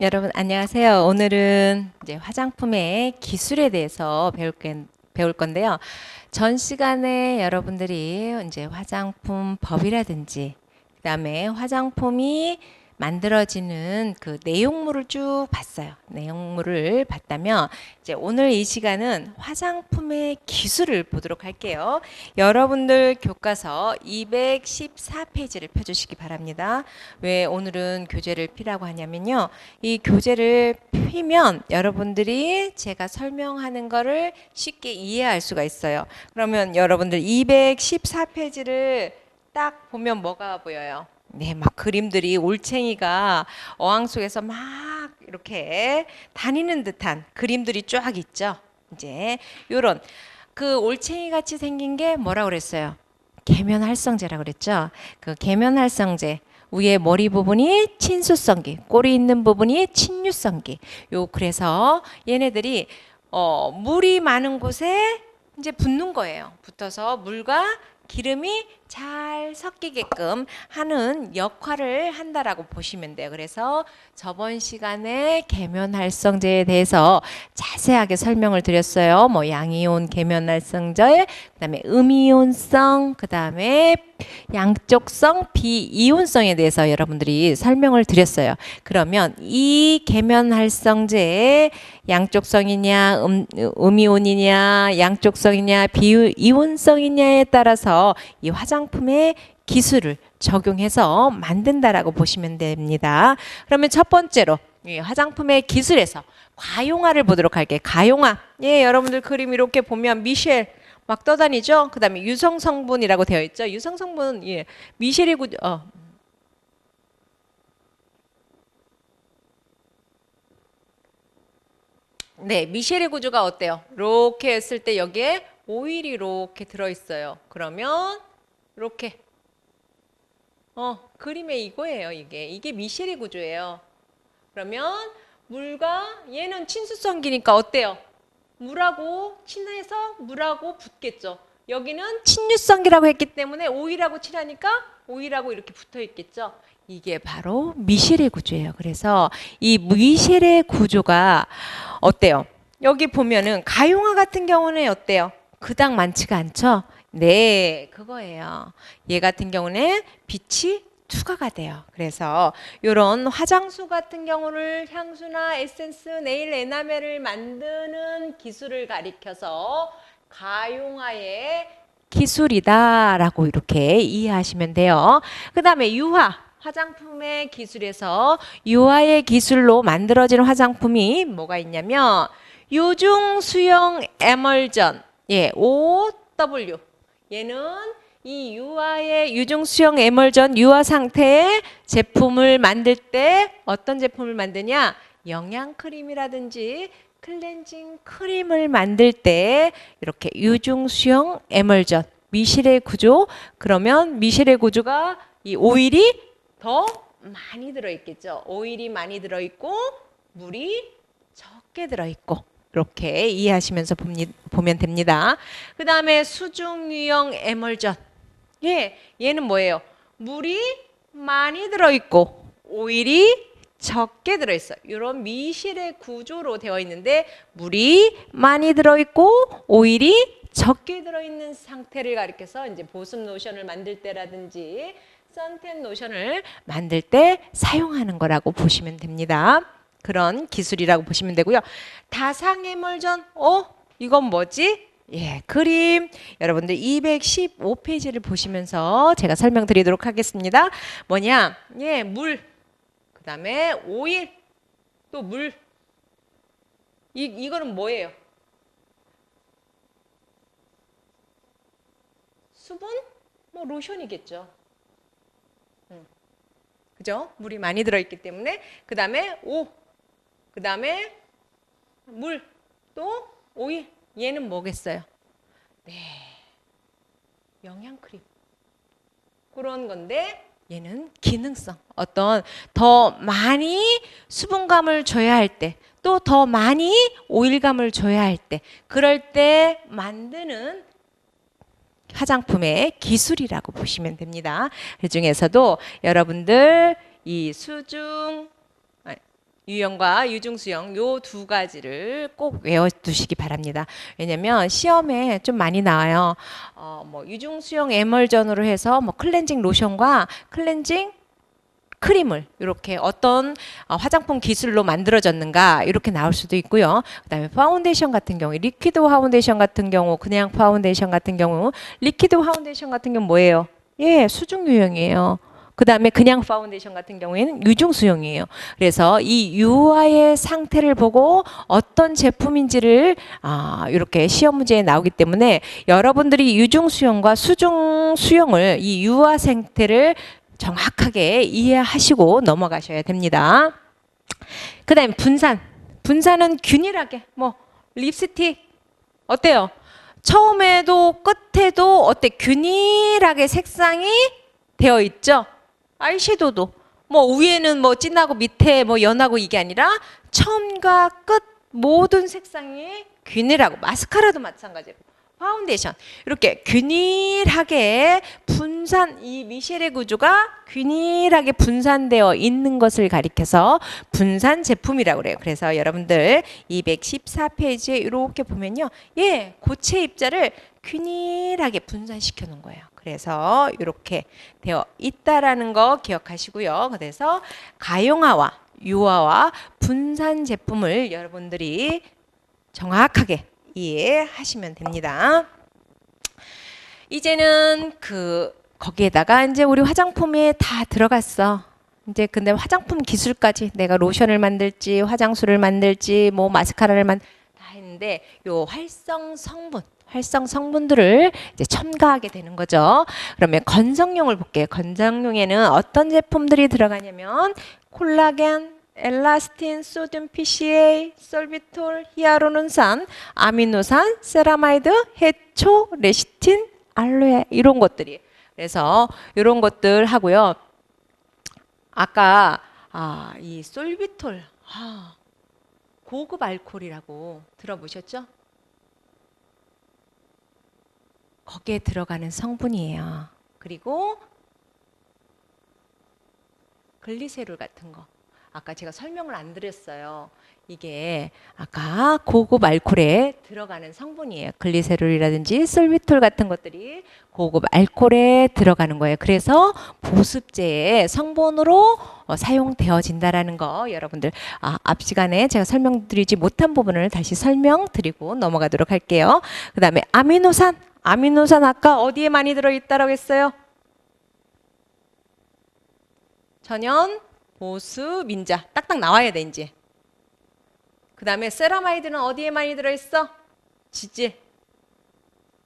여러분 안녕하세요. 오늘은 이제 화장품의 기술에 대해서 배울, 게- 배울 건데요. 전 시간에 여러분들이 이제 화장품 법이라든지 그다음에 화장품이 만들어지는 그 내용물을 쭉 봤어요. 내용물을 봤다면 이제 오늘 이 시간은 화장품의 기술을 보도록 할게요. 여러분들 교과서 214페이지를 펴주시기 바랍니다. 왜 오늘은 교재를 피라고 하냐면요. 이 교재를 피면 여러분들이 제가 설명하는 거를 쉽게 이해할 수가 있어요. 그러면 여러분들 214페이지를 딱 보면 뭐가 보여요? 네, 막 그림들이 올챙이가 어항 속에서 막 이렇게 다니는 듯한 그림들이 쫙 있죠. 이제 요런 그 올챙이 같이 생긴 게 뭐라 그랬어요? 계면활성제라 그랬죠. 그 계면활성제 위에 머리 부분이 친수성기, 꼬리 있는 부분이 친유성기. 요 그래서 얘네들이 어 물이 많은 곳에 이제 붙는 거예요. 붙어서 물과 기름이 잘 섞이게끔 하는 역할을 한다라고 보시면 돼요. 그래서 저번 시간에 계면활성제에 대해서 자세하게 설명을 드렸어요. 뭐 양이온 계면활성제, 그다음에 음이온성, 그다음에 양쪽성, 비이온성에 대해서 여러분들이 설명을 드렸어요. 그러면 이 계면활성제의 양쪽성이냐, 음, 음이온이냐, 양쪽성이냐, 비이온성이냐에 따라서 이 화장 품의 기술을 적용해서 만든다라고 보시면 됩니다. 그러면 첫 번째로 이 화장품의 기술에서 과용화를 보도록 할게요. 가용화. 예, 여러분들 그림 이렇게 보면 미셸 막 떠다니죠. 그다음에 유성 성분이라고 되어 있죠. 유성 성분 예, 미셸이 구 어. 네, 미셸의 구조가 어때요? 이렇게 했을 때 여기에 오일이 이렇게 들어 있어요. 그러면 이렇게 어, 그림에 이거예요, 이게. 이게 미셸의 구조예요. 그러면 물과 얘는 친수성기니까 어때요? 물하고 친해서 물하고 붙겠죠. 여기는 친유성기라고 했기 때문에 오일하고 친하니까 오일하고 이렇게 붙어 있겠죠. 이게 바로 미셸의 구조예요. 그래서 이 미셸의 구조가 어때요? 여기 보면은 가용화 같은 경우는 어때요? 그닥 많지가 않죠? 네, 그거예요. 얘 같은 경우는 빛이 투과가 돼요. 그래서 이런 화장수 같은 경우를 향수나 에센스, 네일 에나멜을 만드는 기술을 가리켜서 가용화의 기술이다라고 이렇게 이해하시면 돼요. 그 다음에 유화 화장품의 기술에서 유화의 기술로 만들어진 화장품이 뭐가 있냐면 요중 수용 에멀전 예, OW 얘는 이 유화의 유중 수용 에멀전 유화 상태의 제품을 만들 때 어떤 제품을 만드냐? 영양 크림이라든지 클렌징 크림을 만들 때 이렇게 유중 수용 에멀전 미실의 구조 그러면 미실의 구조가 이 오일이 더 많이 들어 있겠죠. 오일이 많이 들어 있고 물이 적게 들어 있고 이렇게 이해하시면서 보면 됩니다. 그 다음에 수중 유형 에멀전. 예, 얘는 뭐예요? 물이 많이 들어 있고 오일이 적게 들어 있어요. 이런 미실의 구조로 되어 있는데 물이 많이 들어 있고 오일이 적게 들어 있는 상태를 가리켜서 이제 보습 로션을 만들 때라든지 선텐 로션을 만들 때 사용하는 거라고 보시면 됩니다. 그런 기술이라고 보시면 되고요. 다상해멀전, 어? 이건 뭐지? 예, 그림. 여러분들 215페이지를 보시면서 제가 설명드리도록 하겠습니다. 뭐냐? 예, 물. 그 다음에 오일. 또 물. 이, 이거는 뭐예요? 수분? 뭐 로션이겠죠. 음. 그죠? 물이 많이 들어있기 때문에. 그 다음에 오. 그 다음에 물. 또 오일. 얘는 뭐겠어요? 네. 영양크림. 그런 건데 얘는 기능성. 어떤 더 많이 수분감을 줘야 할 때, 또 더 많이 오일감을 줘야 할 때, 그럴 때 만드는 화장품의 기술이라고 보시면 됩니다. 그 중에서도 여러분들 이 수중 아, 유형과 유중수형 요 두 가지를 꼭 외워두시기 바랍니다. 왜냐면 시험에 좀 많이 나와요. 어, 뭐 유중수형 에멀전으로 해서 뭐 클렌징 로션과 클렌징 크림을 이렇게 어떤 어, 화장품 기술로 만들어졌는가 이렇게 나올 수도 있고요. 그다음에 파운데이션 같은 경우 리퀴드 파운데이션 같은 경우 그냥 파운데이션 같은 경우 리퀴드 파운데이션 같은 경우 뭐예요? 예, 수중 유형이에요. 그 다음에 그냥 파운데이션 같은 경우에는 유중 수용이에요. 그래서 이 유화의 상태를 보고 어떤 제품인지를 아, 이렇게 시험 문제에 나오기 때문에 여러분들이 유중 수용과 수중 수용을 이 유화 상태를 정확하게 이해하시고 넘어가셔야 됩니다. 그 다음에 분산. 분산은 균일하게 뭐 립스틱 어때요? 처음에도 끝에도 어때 균일하게 색상이 되어 있죠. 아이섀도우도 뭐 위에는 뭐 진하고 밑에 뭐 연하고 이게 아니라 처음과 끝 모든 색상이 균일하고 마스카라도 마찬가지로 파운데이션 이렇게 균일하게 분산 이 미셸의 구조가 균일하게 분산되어 있는 것을 가리켜서 분산 제품이라고 그래요. 그래서 여러분들 214페이지에 이렇게 보면요. 예, 고체 입자를 균일하게 분산시켜 놓은 거예요. 그래서 이렇게 되어 있다라는 거 기억하시고요. 그래서 가용화와 유화와 분산 제품을 여러분들이 정확하게 이해하시면 됩니다. 이제는 그 거기에다가 이제 우리 화장품에 다 들어갔어. 이제 근데 화장품 기술까지 내가 로션을 만들지 화장수를 만들지 뭐 마스카라를 만 다 했는데 요 활성 성분 활성 성분들을 이제 첨가하게 되는 거죠. 그러면 건성용을 볼게요. 건성용에는 어떤 제품들이 들어가냐면 콜라겐, 엘라스틴, 소듐 PCA, 솔비톨, 히아루론산, 아미노산, 세라마이드, 해초, 레시틴, 알로에 이런 것들이. 그래서 이런 것들 하고요. 아까 아, 이 솔비톨 아, 고급 알코올이라고 들어보셨죠? 거기에 들어가는 성분이에요. 그리고 글리세롤 같은 거. 아까 제가 설명을 안 드렸어요. 이게 아까 고급 알코올에 들어가는 성분이에요. 글리세롤이라든지 솔비톨 같은 것들이 고급 알코올에 들어가는 거예요. 그래서 보습제의 성분으로 어, 사용되어진다라는 거 여러분들 아, 앞 시간에 제가 설명드리지 못한 부분을 다시 설명드리고 넘어가도록 할게요. 그다음에 아미노산 아미노산 아까 어디에 많이 들어있다라고 했어요? 전연, 보수, 민자 딱딱 나와야 돼 이제. 그 다음에 세라마이드는 어디에 많이 들어있어? 지질.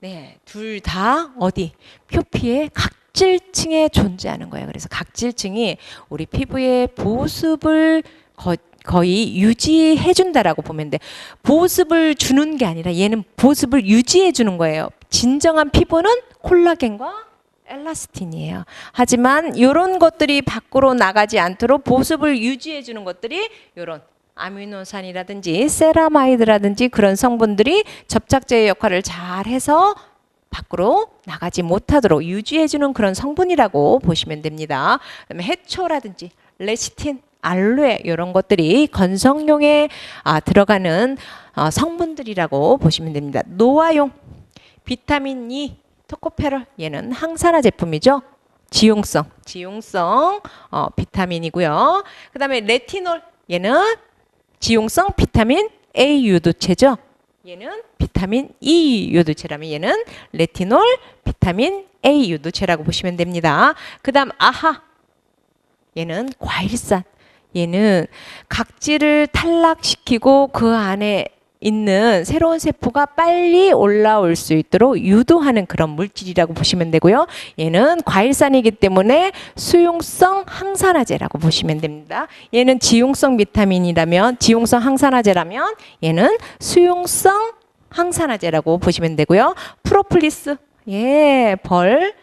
네, 둘 다 어디? 표피의 각질층에 존재하는 거예요. 그래서 각질층이 우리 피부의 보습을 거, 거의 유지해 준다라고 보면 돼. 보습을 주는 게 아니라 얘는 보습을 유지해 주는 거예요. 진정한 피부는 콜라겐과 엘라스틴이에요. 하지만 이런 것들이 밖으로 나가지 않도록 보습을 유지해 주는 것들이 이런 아미노산이라든지 세라마이드라든지 그런 성분들이 접착제의 역할을 잘 해서 밖으로 나가지 못하도록 유지해 주는 그런 성분이라고 보시면 됩니다. 그다음에 해초라든지 레시틴 알로에 이런 것들이 건성용에 아, 들어가는 어, 성분들이라고 보시면 됩니다. 노화용 비타민 E, 토코페롤 얘는 항산화 제품이죠. 지용성, 지용성 어, 비타민이고요. 그다음에 레티놀 얘는 지용성 비타민 A 유도체죠. 얘는 비타민 E 유도체라면 얘는 레티놀 비타민 A 유도체라고 보시면 됩니다. 그다음 아하 얘는 과일산 얘는 각질을 탈락시키고 그 안에 있는 새로운 세포가 빨리 올라올 수 있도록 유도하는 그런 물질이라고 보시면 되고요. 얘는 과일산이기 때문에 수용성 항산화제라고 보시면 됩니다. 얘는 지용성 비타민이라면 지용성 항산화제라면 얘는 수용성 항산화제라고 보시면 되고요. 프로폴리스 예, 벌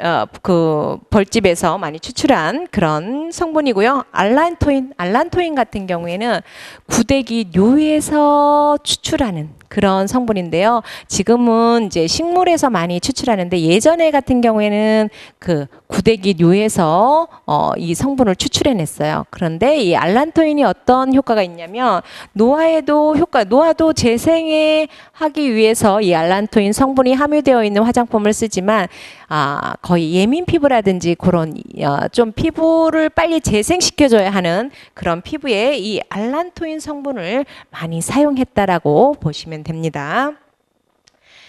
어, 그 벌집에서 많이 추출한 그런 성분이고요. 알란토인, 알란토인 같은 경우에는 구데기 뇨에서 추출하는 그런 성분인데요. 지금은 이제 식물에서 많이 추출하는데 예전에 같은 경우에는 그 구데기 뇨에서 어, 이 성분을 추출해냈어요. 그런데 이 알란토인이 어떤 효과가 있냐면 노화에도 효과, 노화도 재생에 하기 위해서 이 알란토인 성분이 함유되어 있는 화장품을 쓰지만 아, 거의 예민 피부라든지 그런 어, 좀 피부를 빨리 재생시켜줘야 하는 그런 피부에 이 알란토인 성분을 많이 사용했다라고 보시면 됩니다.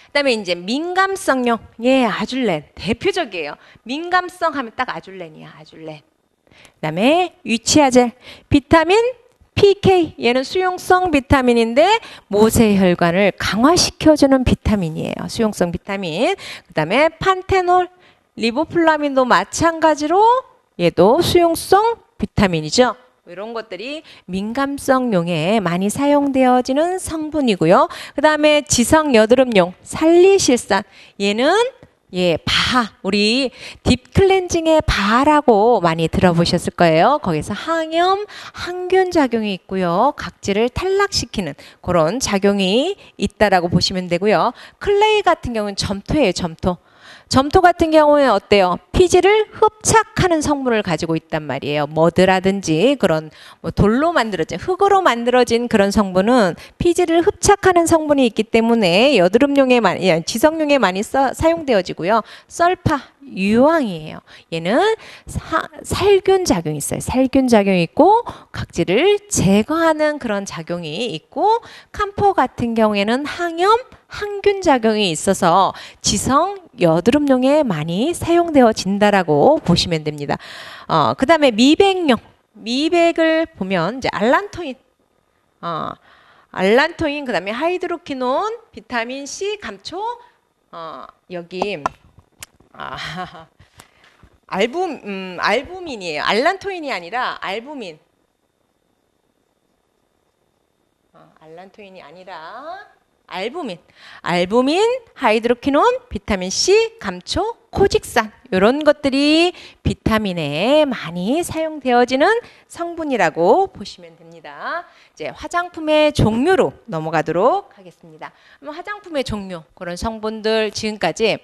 그다음에 이제 민감성용 예 아줄렌 대표적이에요. 민감성 하면 딱 아줄렌이야 아줄렌. 그다음에 유치아젤 비타민 PK 얘는 수용성 비타민인데 모세혈관을 강화시켜주는 비타민이에요. 수용성 비타민. 그다음에 판테놀, 리보플라민도 마찬가지로 얘도 수용성 비타민이죠. 이런 것들이 민감성용에 많이 사용되어지는 성분이고요. 그 다음에 지성 여드름용 살리실산 얘는 예, 바. 우리 딥 클렌징의 바라고 많이 들어보셨을 거예요. 거기서 항염, 항균 작용이 있고요. 각질을 탈락시키는 그런 작용이 있다라고 보시면 되고요. 클레이 같은 경우는 점토예요, 점토. 점토 같은 경우에 어때요? 피지를 흡착하는 성분을 가지고 있단 말이에요. 머드라든지 그런 뭐 돌로 만들어진 흙으로 만들어진 그런 성분은 피지를 흡착하는 성분이 있기 때문에 여드름용에 많이 예, 지성용에 많이 써, 사용되어지고요. 썰파 유황이에요. 얘는 사- 살균 작용이 있어요. 살균 작용이 있고 각질을 제거하는 그런 작용이 있고 캄포 같은 경우에는 항염 항균 작용이 있어서 지성 여드름용에 많이 사용되어진다라고 보시면 됩니다. 어, 그다음에 미백용 미백을 보면 이제 알란토인 어, 알란토인 그다음에 하이드로키논 비타민 C 감초 어, 여기 아, 알부 음, 알부민이에요. 알란토인이 아니라 알부민. 어, 알란토인이 아니라 알부민. 알부민, 하이드로키논, 비타민 C, 감초, 코직산 이런 것들이 비타민에 많이 사용되어지는 성분이라고 보시면 됩니다. 이제 화장품의 종류로 넘어가도록 하겠습니다. 화장품의 종류 그런 성분들 지금까지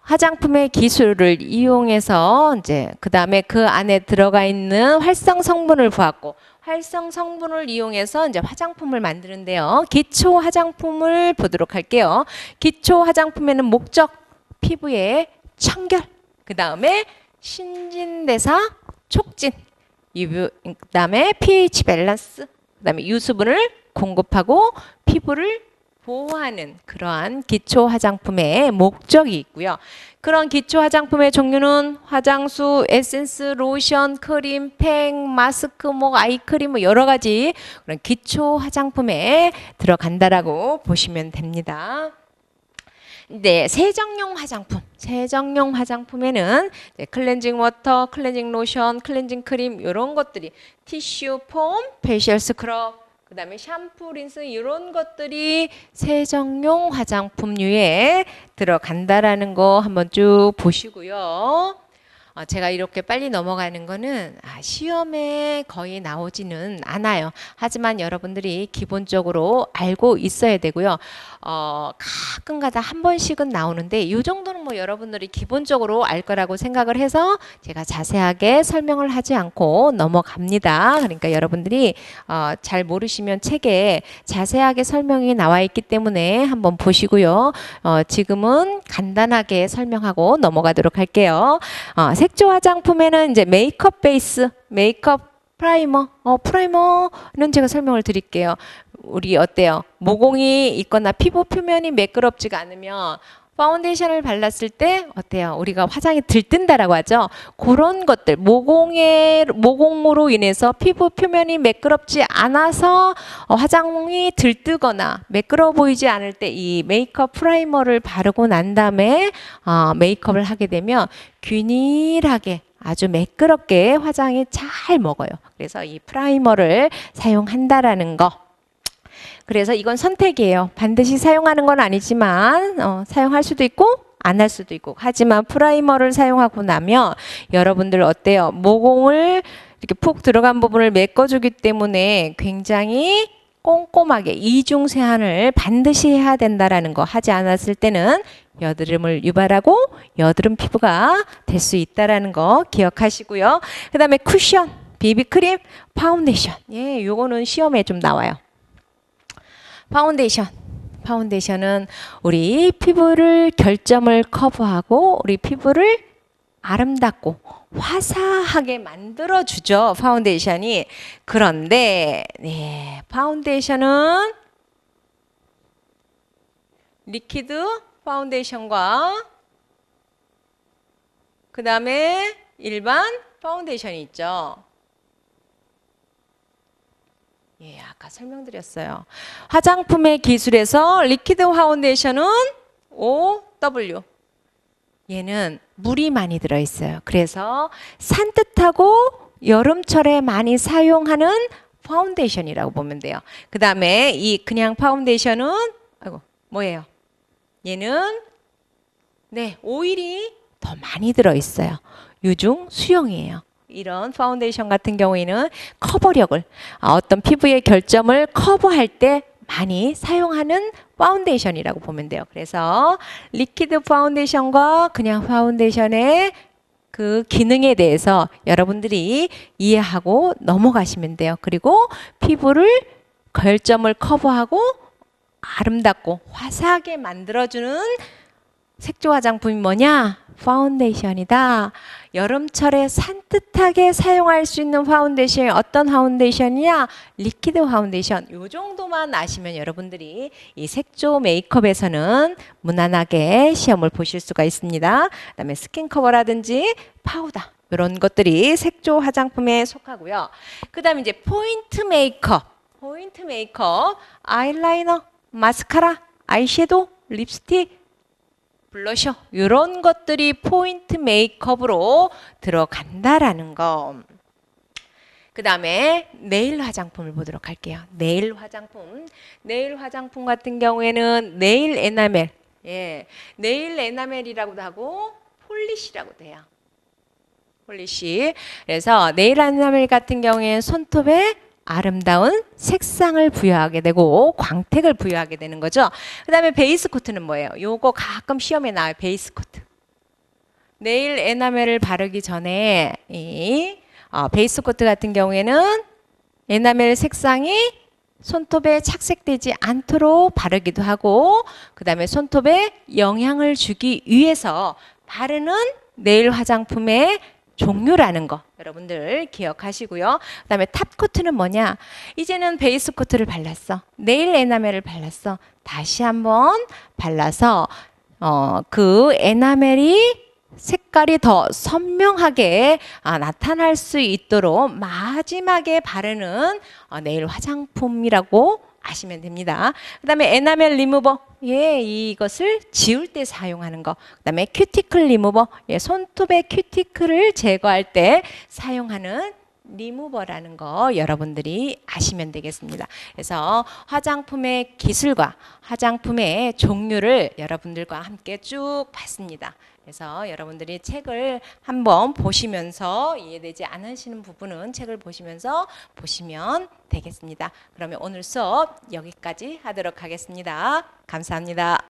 화장품의 기술을 이용해서 이제 그 다음에 그 안에 들어가 있는 활성 성분을 보았고 활성 성분을 이용해서 이제 화장품을 만드는데요. 기초 화장품을 보도록 할게요. 기초 화장품에는 목적, 피부의 청결, 그 다음에 신진대사 촉진, 그 다음에 pH 밸런스, 그 다음에 유수분을 공급하고 피부를 보호하는 그러한 기초 화장품의 목적이 있고요. 그런 기초 화장품의 종류는 화장수, 에센스, 로션, 크림, 팩, 마스크, 뭐 아이크림 뭐 여러 가지 그런 기초 화장품에 들어간다라고 보시면 됩니다. 네, 세정용 화장품. 세정용 화장품에는 클렌징 워터, 클렌징 로션, 클렌징 크림 이런 것들이 티슈, 폼, 페이셜 스크럽, 그다음에 샴푸, 린스 이런 것들이 세정용 화장품류에 들어간다라는 거 한번 쭉 보시고요. 어, 제가 이렇게 빨리 넘어가는 거는 아, 시험에 거의 나오지는 않아요. 하지만 여러분들이 기본적으로 알고 있어야 되고요. 어, 가끔가다 한 번씩은 나오는데 이 정도는 뭐 여러분들이 기본적으로 알 거라고 생각을 해서 제가 자세하게 설명을 하지 않고 넘어갑니다. 그러니까 여러분들이 어, 잘 모르시면 책에 자세하게 설명이 나와 있기 때문에 한번 보시고요. 어, 지금은 간단하게 설명하고 넘어가도록 할게요. 어, 색조 화장품에는 이제 메이크업 베이스, 메이크업 프라이머, 어, 프라이머는 제가 설명을 드릴게요. 우리 어때요? 모공이 있거나 피부 표면이 매끄럽지가 않으면 파운데이션을 발랐을 때 어때요? 우리가 화장이 들뜬다라고 하죠. 그런 것들 모공에 모공으로 인해서 피부 표면이 매끄럽지 않아서 어, 화장이 들뜨거나 매끄러워 보이지 않을 때 이 메이크업 프라이머를 바르고 난 다음에 어, 메이크업을 하게 되면 균일하게 아주 매끄럽게 화장이 잘 먹어요. 그래서 이 프라이머를 사용한다라는 거. 그래서 이건 선택이에요. 반드시 사용하는 건 아니지만 어, 사용할 수도 있고 안 할 수도 있고 하지만 프라이머를 사용하고 나면 여러분들 어때요? 모공을 이렇게 푹 들어간 부분을 메꿔주기 때문에 굉장히 꼼꼼하게 이중 세안을 반드시 해야 된다라는 거 하지 않았을 때는 여드름을 유발하고 여드름 피부가 될 수 있다라는 거 기억하시고요. 그다음에 쿠션, 비비크림, 파운데이션. 예, 요거는 시험에 좀 나와요. 파운데이션. 파운데이션은 우리 피부를 결점을 커버하고 우리 피부를 아름답고 화사하게 만들어 주죠. 파운데이션이. 그런데 네, 파운데이션은 리퀴드 파운데이션과 그다음에 일반 파운데이션이 있죠. 예, 아까 설명드렸어요. 화장품의 기술에서 리퀴드 파운데이션은 OW. 얘는 물이 많이 들어 있어요. 그래서 산뜻하고 여름철에 많이 사용하는 파운데이션이라고 보면 돼요. 그 다음에 이 그냥 파운데이션은 아이고, 뭐예요? 얘는 네, 오일이 더 많이 들어 있어요. 유중 수용이에요. 이런 파운데이션 같은 경우에는 커버력을 아, 어떤 피부의 결점을 커버할 때 많이 사용하는 파운데이션이라고 보면 돼요. 그래서 리퀴드 파운데이션과 그냥 파운데이션의 그 기능에 대해서 여러분들이 이해하고 넘어가시면 돼요. 그리고 피부를 결점을 커버하고 아름답고 화사하게 만들어주는 색조 화장품이 뭐냐? 파운데이션이다. 여름철에 산뜻하게 사용할 수 있는 파운데이션이 어떤 파운데이션이냐? 리퀴드 파운데이션. 요 정도만 아시면 여러분들이 이 색조 메이크업에서는 무난하게 시험을 보실 수가 있습니다. 그다음에 스킨 커버라든지 파우더 이런 것들이 색조 화장품에 속하고요. 그다음에 이제 포인트 메이크업. 포인트 메이크업, 아이라이너, 마스카라, 아이섀도우, 립스틱, 블러셔 이런 것들이 포인트 메이크업으로 들어간다라는 거. 그 다음에 네일 화장품을 보도록 할게요. 네일 화장품. 네일 화장품 같은 경우에는 네일 에나멜. 예. 네일 에나멜이라고도 하고 폴리시라고도 해요. 폴리시. 그래서 네일 에나멜 같은 경우에는 손톱에 아름다운 색상을 부여하게 되고 광택을 부여하게 되는 거죠. 그 다음에 베이스 코트는 뭐예요? 요거 가끔 시험에 나와요. 베이스 코트. 네일 에나멜을 바르기 전에 이 어, 베이스 코트 같은 경우에는 에나멜 색상이 손톱에 착색되지 않도록 바르기도 하고 그 다음에 손톱에 영향을 주기 위해서 바르는 네일 화장품의 종류라는 거 여러분들 기억하시고요. 그다음에 탑 코트는 뭐냐? 이제는 베이스 코트를 발랐어. 네일 에나멜을 발랐어. 다시 한번 발라서 어, 그 에나멜이 색깔이 더 선명하게 아, 나타날 수 있도록 마지막에 바르는 어, 네일 화장품이라고 아시면 됩니다. 그 다음에 에나멜 리무버 예 이것을 지울 때 사용하는 거. 그다음에 큐티클 리무버 예 손톱의 큐티클을 제거할 때 사용하는 리무버라는 거 여러분들이 아시면 되겠습니다. 그래서 화장품의 기술과 화장품의 종류를 여러분들과 함께 쭉 봤습니다. 그래서 여러분들이 책을 한번 보시면서 이해되지 않으시는 부분은 책을 보시면서 보시면 되겠습니다. 그러면 오늘 수업 여기까지 하도록 하겠습니다. 감사합니다.